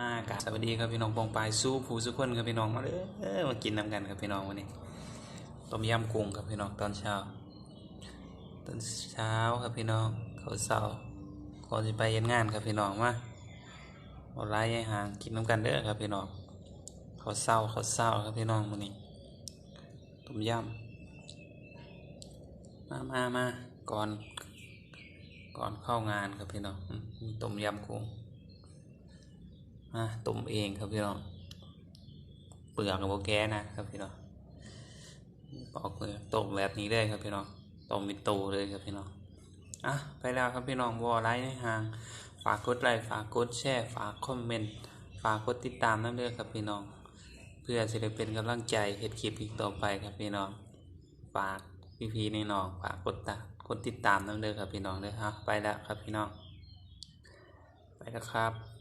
อากาศสวัสดีครับพี่น้องปองปลายสู้ผู้สุกคนครับพี่น้องมาเลยมากินน้ำกันครับพี่น้องวันนี้ต้มยำกุ้งครับพี่น้องตอนเช้า ตอนเช้าครับพี่น้องเขาเสาก่อนจะไปเย็นงานครับพี่น้องมาเอาไล่ให้ห่างกินน้ำกันเด้อครับพี่น้องเขาเศร้าเขาเศร้าครับพี่น้องวันนี้ต้มยำมามามาก่อน ก่อนเข้างานครับพี่น้องต้มยำกุ้งะต้มเองครับพี่น้องเปลือกกับโบแก้นะครับพี่น้องปอกเลยต้มแบบนี้เลยครับพี่น้องต้มเป็นตูเลยครับพี่น้องอะไปแล้วครับพี่น้องวอลไลค์ในห่างฝากกดไลค์ฝากกดแชร์ฝากคอมเมนต์ฝากกดติดตามนั่นเลยครับพี่น้อง เพื่อจะได้เป็นกำลังใจเฮ็ดคลิปอีกต่อไปครับพี่น้องฝากพี่ๆในน้องฝากกดตากดติดตามนั่นเลยครับพี่น้องเลยครับไปแล้วครับพี่น้องไปแล้วครับ